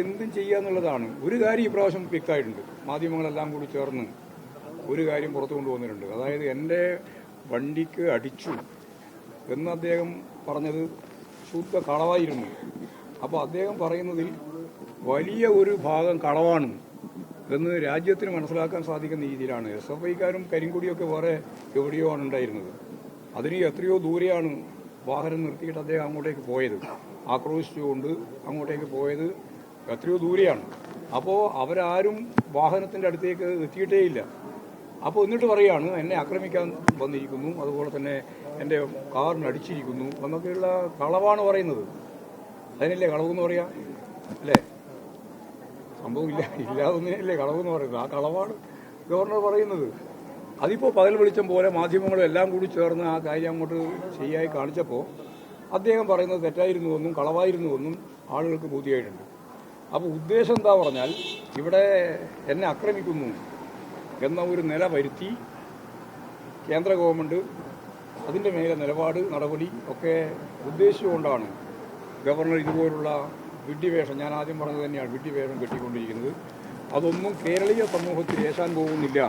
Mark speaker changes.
Speaker 1: എന്തും ചെയ്യുക എന്നുള്ളതാണ്. ഒരു കാര്യം ഇപ്രാവശ്യം വ്യക്തമായിട്ടുണ്ട് മാധ്യമങ്ങളെല്ലാം കൂടി ചേർന്ന് ഒരു കാര്യം പുറത്തു കൊണ്ടുവന്നിട്ടുണ്ട്. അതായത് എന്റെ വണ്ടിക്ക് അടിച്ചു എന്ന് അദ്ദേഹം പറഞ്ഞത് ശുദ്ധ കളവായിരുന്നു. അപ്പോൾ അദ്ദേഹം പറയുന്നതിൽ വലിയ ഒരു ഭാഗം കളവാണ് എന്ന് രാജ്യത്തിന് മനസ്സിലാക്കാൻ സാധിക്കുന്ന രീതിയിലാണ്. എസ് എഫ് ഐക്കാരും കരിങ്കുടിയൊക്കെ വേറെ എവിടെയോ ആണ് ഉണ്ടായിരുന്നത്. അതിന് എത്രയോ ദൂരെയാണ് വാഹനം നിർത്തിയിട്ട് അദ്ദേഹം അങ്ങോട്ടേക്ക് പോയത്. ആക്രോശിച്ചുകൊണ്ട് അങ്ങോട്ടേക്ക് പോയത് എത്രയോ ദൂരെയാണ്. അപ്പോൾ അവരാരും വാഹനത്തിന്റെ അടുത്തേക്ക് എത്തിയിട്ടേ ഇല്ല. അപ്പോൾ എന്നിട്ട് പറയാണ് എന്നെ ആക്രമിക്കാൻ വന്നിരിക്കുന്നു അതുപോലെ തന്നെ എന്റെ കാറിന് അടിച്ചിരിക്കുന്നു എന്നൊക്കെയുള്ള കളവാണ് പറയുന്നത്. അതിനല്ലേ കളവെന്ന് പറയാ? അല്ലേ? സംഭവം ഇല്ല ഇല്ലാതൊന്നിനല്ലേ കളവെന്ന് പറയുന്നത്. ആ കളവാണ് ഗവർണർ പറയുന്നത്. അതിപ്പോൾ പകൽ വെളിച്ചം പോലെ മാധ്യമങ്ങളും എല്ലാം കൂടി ചേർന്ന് ആ കാര്യം അങ്ങോട്ട് ശരിയായി കാണിച്ചപ്പോൾ അദ്ദേഹം പറയുന്നത് തെറ്റായിരുന്നുവെന്നും കളവായിരുന്നുവെന്നും ആളുകൾക്ക് ബോധ്യമായിട്ടുണ്ട്. അപ്പോൾ ഉദ്ദേശം എന്താ പറഞ്ഞാൽ ഇവിടെ എന്നെ ആക്രമിക്കുന്നു എന്ന ഒരു നില വരുത്തി കേന്ദ്ര ഗവൺമെന്റ് അതിന്റെ മേലെ നിലപാട് നടപടി ഒക്കെ ഉദ്ദേശിച്ചുകൊണ്ടാണ് ഗവർണർ ഇതുപോലുള്ള വിഡ്ഢിവേഷം ഞാൻ ആദ്യം പറഞ്ഞത് തന്നെയാണ് വിഡ്ഢിവേഷം കെട്ടിക്കൊണ്ടിരിക്കുന്നത്. അതൊന്നും കേരളീയ സമൂഹത്തിൽ ഏശാൻ പോകുന്നില്ല.